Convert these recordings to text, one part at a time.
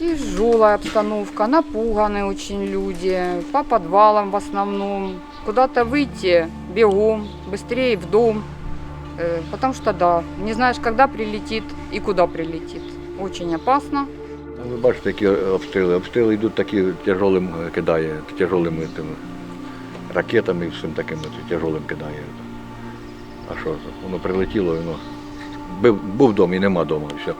Тяжелая обстановка, напуганы очень люди, по подвалам в основном. Куда-то выйти бегом, быстрее в дом, Э, потому что да, не знаешь, когда прилетит и куда прилетит. Очень опасно. Ви бачите, які обстріли. Обстріли йдуть такі тяжолим е, кидає, тяжолими тими ракетами і всім таким от тяжолим кидає. А що, воно прилетіло, воно був, був дом і нема дому, і все.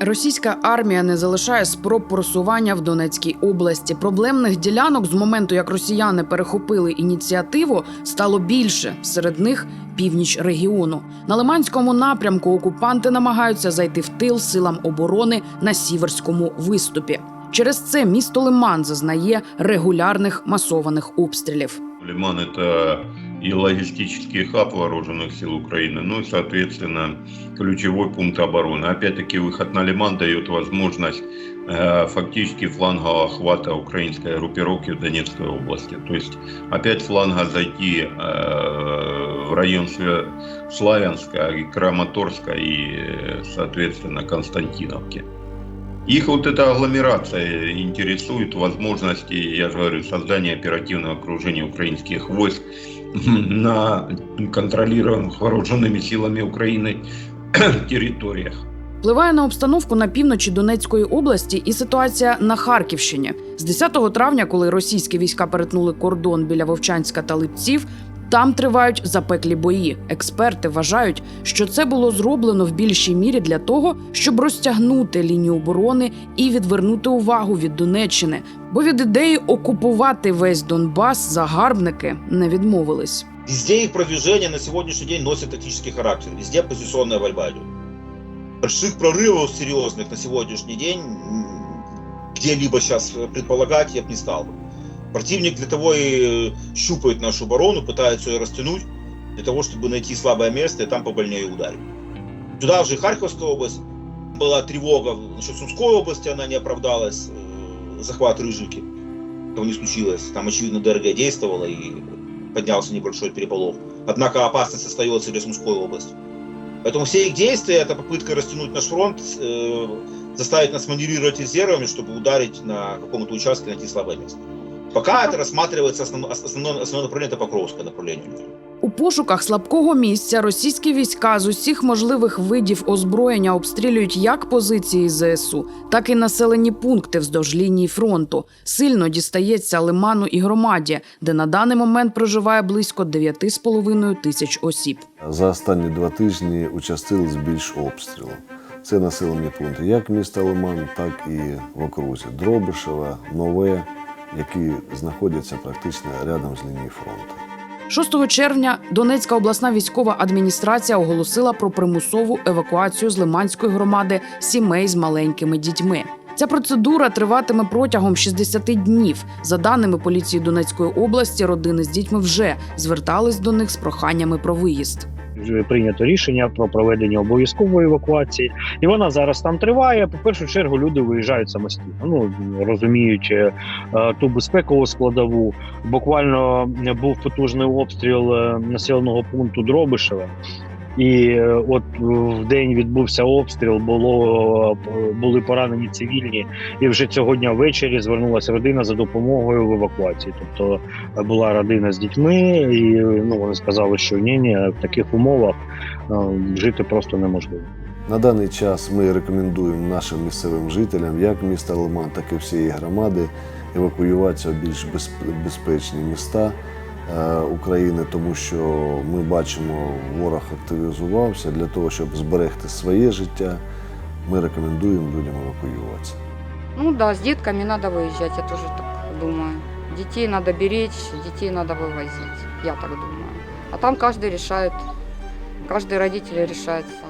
Російська армія не залишає спроб просування в Донецькій області. Проблемних ділянок з моменту, як росіяни перехопили ініціативу, стало більше. Серед них північ регіону. На Лиманському напрямку окупанти намагаються зайти в тил силам оборони на сіверському виступі. Через це місто Лиман зазнає регулярних масованих обстрілів. Лиман – это и логистический хаб вооруженных сил Украины, ну и, соответственно, ключевой пункт обороны. Опять-таки, выход на Лиман дает возможность э, фактически флангового охвата украинской группировки в Донецкой области. То есть опять фланга зайти э, в район Славянска, Краматорска и, э, соответственно, Константиновки. Их вот эта агломерация интересует возможности, я же говорю, создания оперативного окружения украинских войск на контролируемых вооруженными силами Украины территориях. Впливає на обстановку на півночі Донецької області і ситуація на Харківщині. З 10 травня, коли російські війська перетнули кордон біля Вовчанська та Липців, там тривають запеклі бої. Експерти вважають, що це було зроблено в більшій мірі для того, щоб розтягнути лінію оборони і відвернути увагу від Донеччини. Бо від ідеї окупувати весь Донбас загарбники не відмовились. Везде их продвижение на сегодняшний день носит тактический характер. Везде позиционная борьба идет. Больших прорывов серьезных на сегодняшний день м, где-либо сейчас предполагать я бы не стал бы. Противник для того и щупает нашу оборону, пытается ее растянуть, для того, чтобы найти слабое место и там побольнее ударить. Туда же Харьковская область. Была тревога насчет Сумской области, она не оправдалась. э, Захват Рыжики. Этого не случилось. Там, очевидно, ДРГ действовала и поднялся небольшой переполох. Однако опасность остается для Сумской области. Поэтому все их действия – это попытка растянуть наш фронт, э, заставить нас маневрировать резервами, чтобы ударить на каком-то участке, найти слабое место. Пока это рассматривается основное, основное, основное направление – это Покровское направление. У пошуках слабкого місця російські війська з усіх можливих видів озброєння обстрілюють як позиції ЗСУ, так і населені пункти вздовж лінії фронту. Сильно дістається лиману і громаді, де на даний момент проживає близько 9,5 тисяч осіб. За останні два тижні участились більш обстрілу. Це населені пункти як міста Лиман, так і в окрузі Дробишева, Нове, які знаходяться практично рядом з лінією фронту. 6 червня Донецька обласна військова адміністрація оголосила про примусову евакуацію з Лиманської громади сімей з маленькими дітьми. Ця процедура триватиме протягом 60 днів. За даними поліції Донецької області, родини з дітьми вже звертались до них з проханнями про виїзд. Прийнято рішення про проведення обов'язкової евакуації, і вона зараз там триває. По першу чергу люди виїжджають самостійно. Ну розуміють е, е, ту безпекову складову. Буквально був потужний обстріл е, населеного пункту Дробишеве. І е, от в день відбувся обстріл, було е, були поранені цивільні, і вже цього дня ввечері звернулася родина за допомогою в евакуації. Тобто е, була родина з дітьми, і е, ну вони сказали, що ні, ні, в таких умовах е, жити просто неможливо. На даний час ми рекомендуємо нашим місцевим жителям, як міста Лиман, так і всієї громади, евакуюватися в більш безп- безпечні міста е, України, тому що ми бачимо, ворог активізувався для того, щоб зберегти своє життя. Ми рекомендуємо людям евакуюватися. Ну да, с детками надо выезжать, я тоже так думаю. Детей надо беречь, детей надо вывозить, я так думаю. А там каждый решает, каждый родитель решает сам.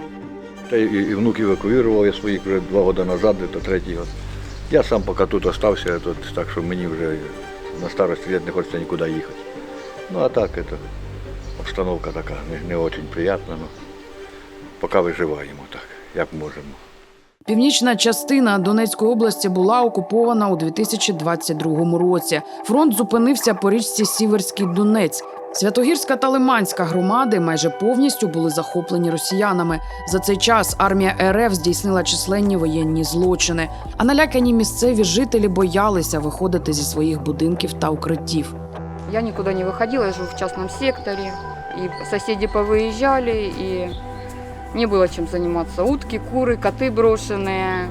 Та і, і внук евакуював я своїх вже два роки назад, це третій год. Я сам поки тут остався, тут, так що мені вже на старості лет не хочеться нікуди їхати. Ну а так, це, обстановка така не, не дуже приємна, але поки виживаємо так, як можемо. Північна частина Донецької області була окупована у 2022 році. Фронт зупинився по річці Сіверський Донець. Святогірська та Лиманська громади майже повністю були захоплені росіянами. За цей час армія РФ здійснила численні воєнні злочини. А налякані місцеві жителі боялися виходити зі своїх будинків та укриттів. Я никуда не выходила, я живу в частном секторе. И соседи повыезжали, и не было чем заниматься. Утки, куры, коты брошенные,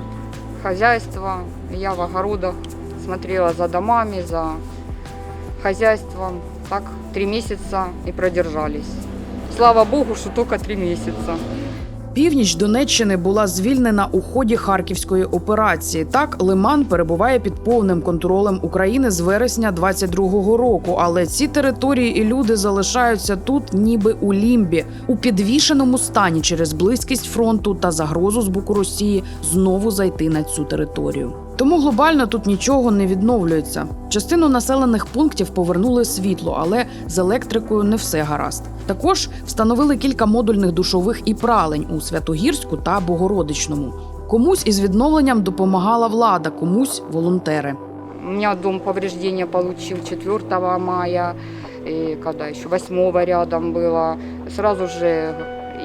хозяйство. Я в огородах смотрела за домами, за хозяйством. Так три месяца и продержались. Слава богу, что только три месяца. Північ Донеччини була звільнена у ході харківської операції. Так, Лиман перебуває під повним контролем України з вересня 22-го року. Але ці території і люди залишаються тут, ніби у лімбі, у підвішеному стані через близькість фронту та загрозу з боку Росії знову зайти на цю територію. Тому глобально тут нічого не відновлюється. Частину населених пунктів повернули світло, але з електрикою не все гаразд. Також встановили кілька модульних душових і пралень у Святогірську та Богородичному. Комусь із відновленням допомагала влада, комусь волонтери. У меня дом повреждения получил 4 мая, и когда еще 8 рядом было. Сразу же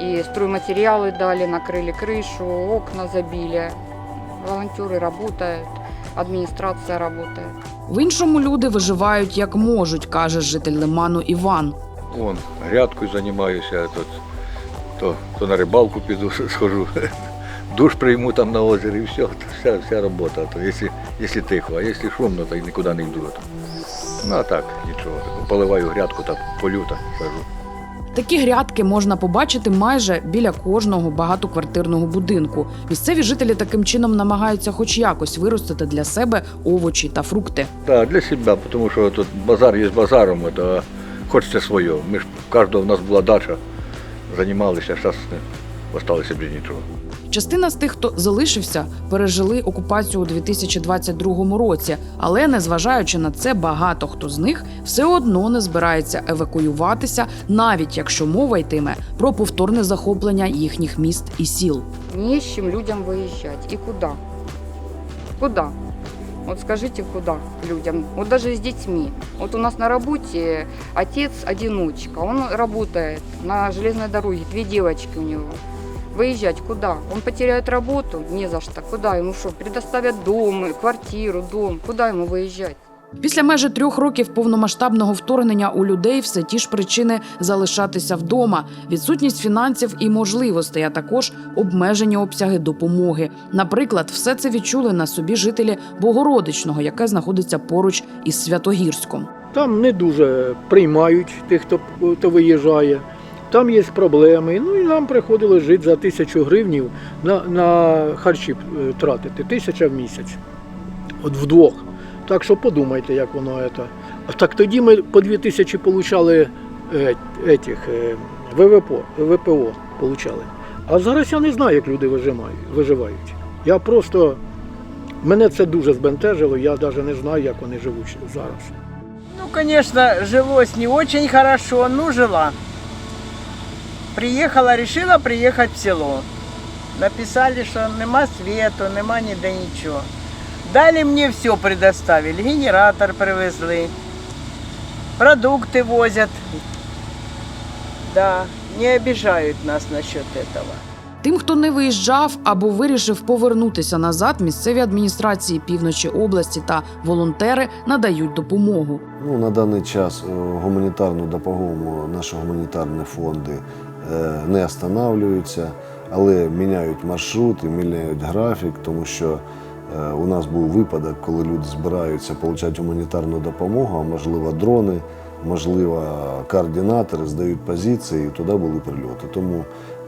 и стройматериалы дали, накрыли крышу, окна забили. Волонтеры работают, администрация работает. В іншому люди виживають як можуть, каже житель Лиману Іван. Вон, грядкою займаюся, тут, то, то на рибалку піду, схожу, душ прийму там на озері, і все, вся, вся робота. То, якщо, якщо тихо, а якщо шумно, то й нікуди не йду. Ну а так, нічого. Поливаю грядку та полю та сажу. Такі грядки можна побачити майже біля кожного багатоквартирного будинку. Місцеві жителі таким чином намагаються хоч якось виростити для себе овочі та фрукти. Так, для себе, тому що тут базар є з базаром, то хочеться своє. Ми ж кожного в нас була дача, займалися, зараз залишилося без нічого. Частина з тих, хто залишився, пережили окупацію у 2022 році, але незважаючи на це, багато хто з них все одно не збирається евакуюватися, навіть якщо мова йтиме про повторне захоплення їхніх міст і сіл. Не с чем людям выезжать. И куда? Куда? Вот скажите, куда людям? Вот даже с детьми. Вот у нас на работе отец одиночка, он работает на железной дороге, две девочки у него. Выезжать куда? Он потеряет работу? Не за что. Куда ему что? Предоставят дом, квартиру, дом. Куда ему выезжать? Після майже трьох років повномасштабного вторгнення у людей все ті ж причини залишатися вдома: відсутність фінансів і можливостей, а також обмежені обсяги допомоги. Наприклад, все це відчули на собі жителі Богородичного, яке знаходиться поруч із Святогірськом. Там не дуже приймають тих, хто, хто виїжджає. Там є проблеми. Ну і нам приходилось жити за тисячу гривнів на, на харчі е, тратити. Тисяча в місяць. От вдвох. Так що подумайте, як воно це. Так тоді ми по дві тисячі получали е, етіх, е, ВВП, ВПО получали. А зараз я не знаю, як люди виживають. Я просто мене це дуже збентежило, я навіть не знаю, як вони живуть зараз. Ну, конечно, жилось не очень хорошо, но жила. Приехала, решила приехать в село. Написали, что нема свету, нема ніде нічого. Далі мне все предоставили. Генератор привезли, продукты возят. Да, не обижают нас насчет этого. Тим, хто не виїжджав або вирішив повернутися назад, місцеві адміністрації півночі області та волонтери надають допомогу. Ну, на даний час е, гуманітарну допомогу наші гуманітарні фонди не останавливаються, але міняють маршрут і міняють графік, тому що е, у нас був випадок, коли люди збираються отримати гуманітарну допомогу, а можливо дрони, можливо координатори здають позиції, і туди були прильоти. Тому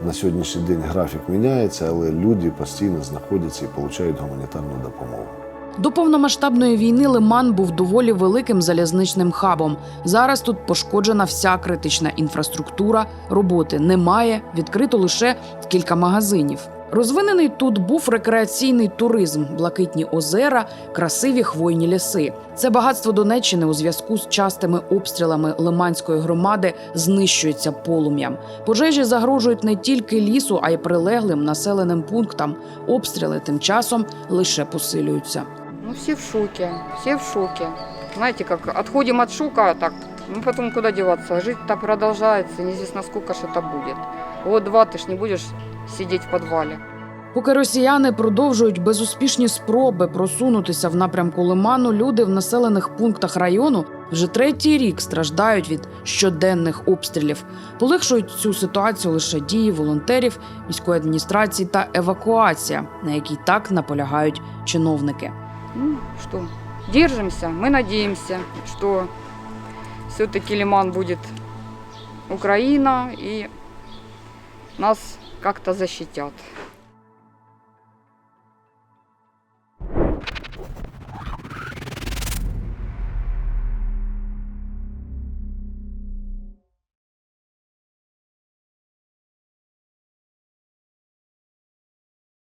на сьогоднішній день графік міняється, але люди постійно знаходяться і отримують гуманітарну допомогу. До повномасштабної війни Лиман був доволі великим залізничним хабом. Зараз тут пошкоджена вся критична інфраструктура, роботи немає, відкрито лише кілька магазинів. Розвинений тут був рекреаційний туризм, блакитні озера, красиві хвойні ліси. Це багатство Донеччини у зв'язку з частими обстрілами Лиманської громади знищується полум'ям. Пожежі загрожують не тільки лісу, а й прилеглим населеним пунктам. Обстріли тим часом лише посилюються. Ну, все в шоке, все в шоке. Знаете, как отходим от шока, так Ну потом куда деваться? Жить-то продолжается, неизвестно сколько ж это будет. Год-два ты ж не будешь сидеть в подвале. Поки росіяни продовжують безуспішні спроби просунутися в напрямку Лиману, люди в населених пунктах району вже третій рік страждають від щоденних обстрілів. Полегшують цю ситуацію лише дії волонтерів, міської адміністрації та евакуація, на якій так наполягають чиновники. Ну что, держимся, мы надеемся, что все-таки Лиман будет Украина и нас как-то защитят.